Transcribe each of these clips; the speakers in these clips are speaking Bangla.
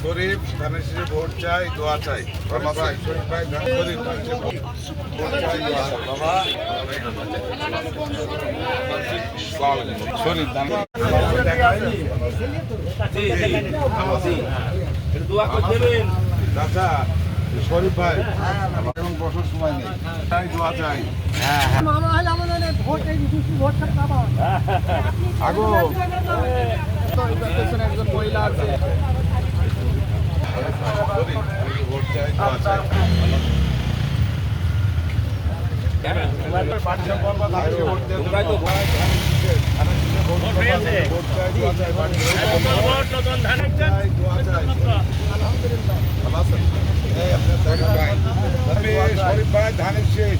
ধানের শীষে ভোট চাই, দোয়া চাই। বাবা শরীফ ভাই শরীফ ভোট চাই। বাবা শরীফ দেখা শরীফ ভাই, এখন বছর সময় নেই। চাই, দোয়া চাই। আগো। একজন মহিলা আছে ভোট চাই দোয়া চাই তোমরা তো ভোট চাই দোয়া চাই চাই দোয়া চাই ভালো আছেন এই আপনার শরীফ ভাই আপনি ধানের শেষ।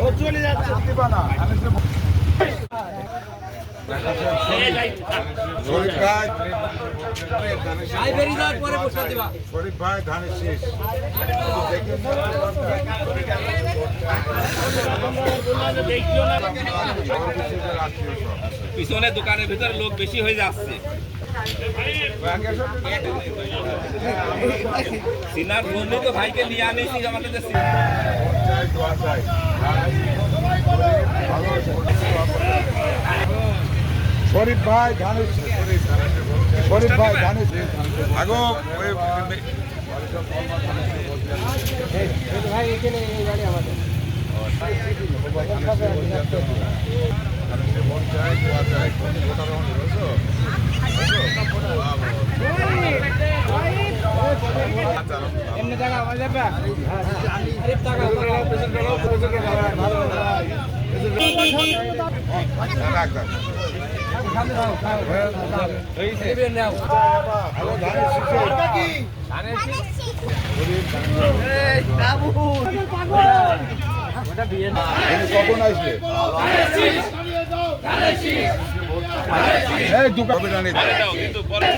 ও চলে যাচ্ছে। না। শরীফ ভাই ধানের শেষ। পিছনে দোকানের ভিতরে লোক বেশি হয়ে যাচ্ছে। সিনার জন্য তো ভাইকে নিয়ে আনেছি আমাদের শরীফ ভাই ধানের শরীফ ভাই ধানের আগো ভাই এখানে এই গাড়ি আমাদের এমনি টাকা আমার যাবে টাকা কখন আসবে দোকান দাও, কিন্তু পরে